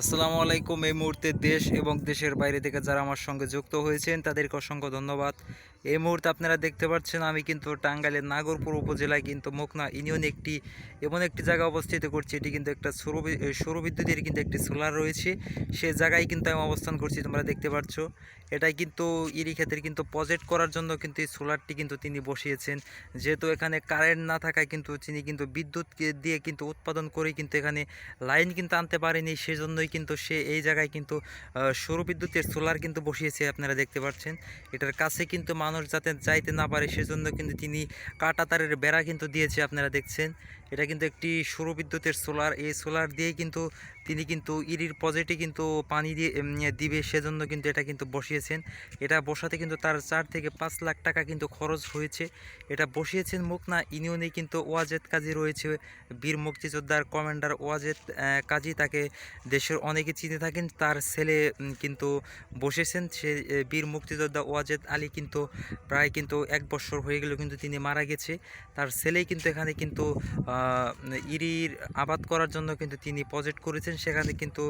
আসসালামু আলাইকুম। এই মুহূর্তে দেশ এবং দেশের বাইরে থেকে যারা আমার সঙ্গে যুক্ত হয়েছেন, তাদেরকে অসংখ্য ধন্যবাদ। এই মুহূর্তে আপনারা দেখতে পাচ্ছেন, আমি কিন্তু টাঙ্গাইলের নাগরপুর উপজেলায় কিন্তু মোকনা ইউনিয়ন একটি, এমন একটি জায়গা অবস্থিত করছি। এটি কিন্তু একটা সৌর সৌরবিদ্যুতের কিন্তু একটি সোলার রয়েছে। সে জায়গায় কিন্তু আমি অবস্থান করছি, তোমরা দেখতে পাচ্ছ। এটাই কিন্তু ইরি ক্ষেতের কিন্তু প্রজেক্ট করার জন্য কিন্তু এই সোলারটি কিন্তু তিনি বসিয়েছেন। যেহেতু এখানে কারেন্ট না থাকায় কিন্তু তিনি কিন্তু বিদ্যুৎ দিয়ে কিন্তু উৎপাদন করে কিন্তু এখানে লাইন কিন্তু আনতে পারেনি সেজন্যই কিন্তু সে এই জায়গায় কিন্তু সৌরবিদ্যুতের সোলার কিন্তু বসিয়েছে আপনারা দেখতে পাচ্ছেন। এটার কাছে কিন্তু মানুষ যাতে যাইতে না পারে সেজন্য কিন্তু তিনি কাটা তারের বেড়া কিন্তু দিয়েছে আপনারা দেখছেন। এটা কিন্তু একটি সৌরবিদ্যুতের সোলার এই সোলার দিয়ে কিন্তু তিনি কিন্তু ইরির পজেটে কিন্তু পানি দিয়ে দিবে, সেজন্য কিন্তু এটা কিন্তু বসিয়েছেন। এটা বসাতে কিন্তু তার চার থেকে পাঁচ লাখ টাকা কিন্তু খরচ হয়েছে। এটা বসিয়েছেন মুকনা ইউনিয়নে কিন্তু ওয়াজেদ কাজী রয়েছে। বীর মুক্তিযোদ্ধার কমান্ডার ওয়াজেদ কাজী তাকে দেশের অনেকে চিনে থাকেন। তার ছেলে কিন্তু বসেছেন। সে বীর মুক্তিযোদ্ধা ওয়াজেদ আলী কিন্তু প্রায় কিন্তু এক বছর হয়ে গেল কিন্তু তিনি মারা গেছে। তার ছেলেই কিন্তু এখানে কিন্তু ইরির আবাদ করার জন্য কিন্তু তিনি প্রজেক্ট করেছেন, সেখানে কিন্তু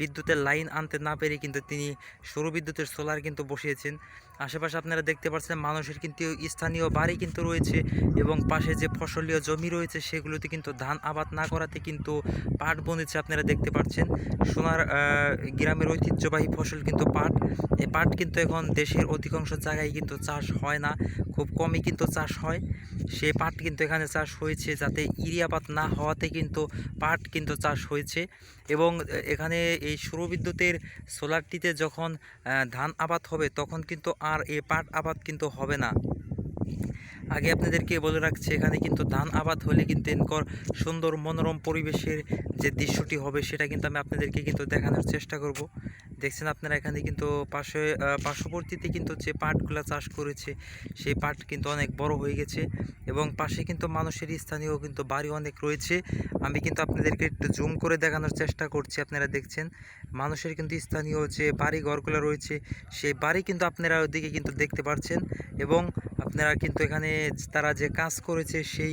বিদ্যুতের লাইন আনতে না পেরে কিন্তু তিনি সৌর বিদ্যুতের সোলার কিন্তু বসিয়েছেন। আশেপাশে আপনারা দেখতে পাচ্ছেন মানুষের কিন্তু স্থানীয় বাড়ি কিন্তু রয়েছে এবং পাশে যে ফসলীয় জমি রয়েছে সেগুলোতে কিন্তু ধান আবাদ না করাতে কিন্তু পাট বনেছে আপনারা দেখতে পাচ্ছেন। সোনার গ্রামের ঐতিহ্যবাহী ফসল কিন্তু পাট। এই পাট কিন্তু এখন দেশের অধিকাংশ জায়গায় কিন্তু চাষ হয় না, খুব কমই কিন্তু চাষ হয়। সেই পাট কিন্তু এখানে চাষ হয়েছে যাতে ইরিয়াবাদ না হওয়াতে কিন্তু পাট কিন্তু চাষ হয়েছে এবং এখানে এই সৌরবিদ্যুতের, সোলারটিতে যখন ধান আবাদ হবে তখন কিন্তু আর এ পাট আবাদ কিন্তু হবে না। আগে আপনাদেরকে বলে রাখছি, এখানে কিন্তু ধান আবাদ হলে কিন্তু এনকর সুন্দর মনোরম পরিবেশের যে দৃশ্যটি হবে, সেটা কিন্তু আমি আপনাদেরকে কিন্তু দেখানোর চেষ্টা করব। দেখছেন আপনারা এখানে কিন্তু পাশে পার্শ্ববর্তীতে কিন্তু যে পাটগুলো চাষ করেছে, সেই পাট কিন্তু অনেক বড় হয়ে গেছে এবং পাশে কিন্তু মানুষের স্থানীয় কিন্তু বাড়ি অনেক রয়েছে। আমি কিন্তু আপনাদেরকে একটু জুম করে দেখানোর চেষ্টা করছি, আপনারা দেখছেন। মানুষের কিন্তু স্থানীয় যে বাড়ি ঘরগুলো রয়েছে, সেই বাড়ি কিন্তু আপনারা ওদিকে কিন্তু দেখতে পাচ্ছেন এবং আপনারা কিন্তু এখানে তারা যে কাজ করেছে, সেই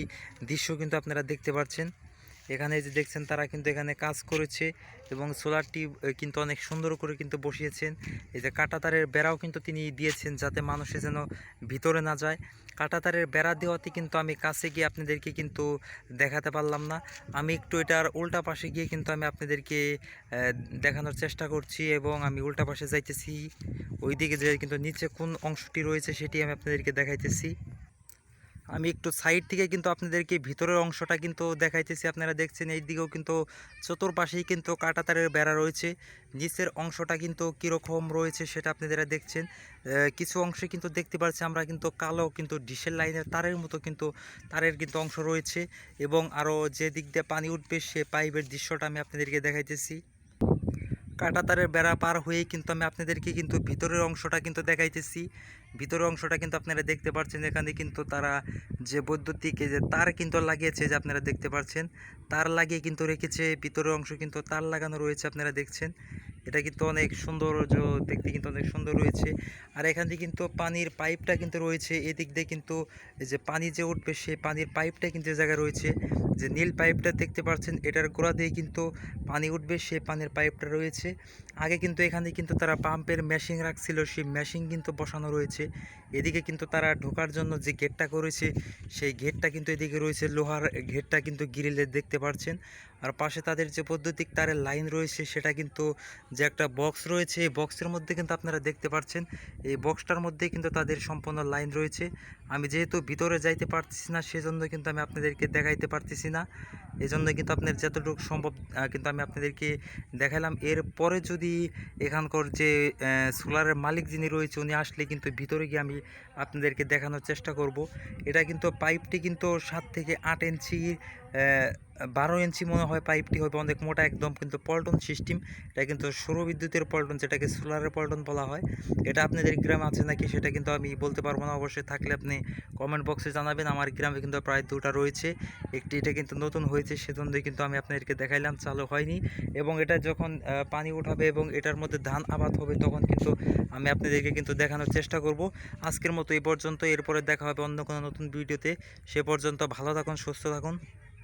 দৃশ্য কিন্তু আপনারা দেখতে পাচ্ছেন এখানে যে দেখছেন তারা কিন্তু এখানে কাজ করেছে এবং সোলারটি কিন্তু অনেক সুন্দর করে কিন্তু বসিয়েছেন। এই যে কাঁটাতারের বেড়াও কিন্তু তিনি দিয়েছেন যাতে মানুষে যেন ভিতরে না যায়। কাঁটাতারের বেড়া দেওয়াতে কিন্তু আমি কাছে গিয়ে আপনাদেরকে কিন্তু দেখাতে পারলাম না। আমি একটু এটার উল্টা পাশে গিয়ে কিন্তু আমি আপনাদেরকে দেখানোর চেষ্টা করছি এবং আমি উল্টা পাশে যাইতেছি। ওইদিকে যে কিন্তু নিচে কোন অংশটি রয়েছে সেটি আমি আপনাদেরকে দেখাইতেছি। আমি একটু সাইড থেকে কিন্তু আপনাদেরকে ভিতরের অংশটা কিন্তু দেখাইতেছি। আপনারা দেখছেন এই দিকেও কিন্তু চতুর্পাশেই কিন্তু কাঁটাতারের বেড়া রয়েছে। নিচের অংশটা কিন্তু কীরকম রয়েছে সেটা আপনারা দেখছেন। কিছু অংশে কিন্তু দেখতে পাচ্ছি আমরা কিন্তু কালো কিন্তু ডিশের লাইনের তারের মতো কিন্তু তারের কিন্তু অংশ রয়েছে এবং আরও যে দিক দিয়ে পানি উঠবে সে পাইপের দৃশ্যটা আমি আপনাদেরকে দেখাইতেছি। কাঁটাতারের বেড়া পার হয়েই কিন্তু আমি আপনাদেরকে কিন্তু ভিতরের অংশটা কিন্তু দেখাইতেছি। ভিতরের অংশটা কিন্তু আপনারা দেখতে পাচ্ছেন এখানে কিন্তু তারা যে বৈদ্যুতিক যে তার কিন্তু লাগিয়েছে যে আপনারা দেখতে পাচ্ছেন তার লাগিয়ে কিন্তু রেখেছে, ভিতরের অংশ কিন্তু তার লাগানো রয়েছে, আপনারা দেখছেন। এটা কিন্তু অনেক সৌন্দর্য দেখতে কিন্তু অনেক সুন্দর রয়েছে। আর এখান থেকে কিন্তু পানির পাইপটা কিন্তু রয়েছে, এদিক দিয়ে কিন্তু যে পানি যে উঠবে, সেই পানির পাইপটা কিন্তু জায়গায় রয়েছে। যে নীল পাইপটা দেখতে পাচ্ছেন, এটার গোড়া দিয়ে কিন্তু পানি উঠবে, সেই পানির পাইপটা রয়েছে। আগে কিন্তু এখানে কিন্তু তারা পাম্পের মেশিন রাখছিল, সেই মেশিন কিন্তু বসানো রয়েছে। এদিকে কিন্তু তারা ঢোকার জন্য যে গেটটা করেছে, সেই গেটটা কিন্তু এদিকে রয়েছে, লোহার গেটটা কিন্তু গ্রিলে দেখতে পাচ্ছেন। আর পাশে তাদের যে বৈদ্যুতিক তারের লাইন রয়েছে, সেটা কিন্তু যে একটা বক্স রয়েছে, এই বক্সের মধ্যে কিন্তু আপনারা দেখতে পাচ্ছেন, এই বক্সটার মধ্যে কিন্তু তাদের সম্পূর্ণ লাইন রয়েছে। আমি যেহেতু ভিতরে যাইতে পারতেছি না, সেজন্য কিন্তু আমি আপনাদেরকে দেখাইতে পারতেছি না। এই জন্য কিন্তু আপনার যতটুকু সম্ভব কিন্তু আমি আপনাদেরকে দেখালাম এরপরে যদি এখানকার যে সোলারের মালিক যিনি রয়েছে, উনি আসলে কিন্তু ভিতরে গিয়ে আমি আপনাদেরকে দেখানোর চেষ্টা করব। এটা কিন্তু পাইপটি কিন্তু সাত থেকে আট ইঞ্চি বারো ইঞ্চি মনে হয় পাইপটি হবে, অনেক মোটা একদম, কিন্তু পল্টন সিস্টেম, এটা কিন্তু সৌর বিদ্যুতের পল্টন, যেটাকে সোলারের পল্টন বলা হয়। এটা আপনাদের গ্রামে আছে নাকি সেটা কিন্তু আমি বলতে পারব না, অবশ্যই থাকলে আপনি কমেন্ট বক্সে জানাবেন। আমার গ্রামে কিন্তু প্রায় দুটা রয়েছে। একটি, এটা কিন্তু নতুন হয়েছে, সেজন্যই কিন্তু আমি আপনাদেরকে দেখাইলাম, চালু হয়নি। এবং এটা যখন পানি উঠাবে এবং এটার মধ্যে ধান আবাদ হবে, তখন কিন্তু আমি আপনাদেরকে কিন্তু দেখানোর চেষ্টা করব। আজকের মতো এই পর্যন্ত, এরপরে দেখা হবে অন্য কোনো নতুন ভিডিওতে। সে পর্যন্ত ভালো থাকুন, সুস্থ থাকুন।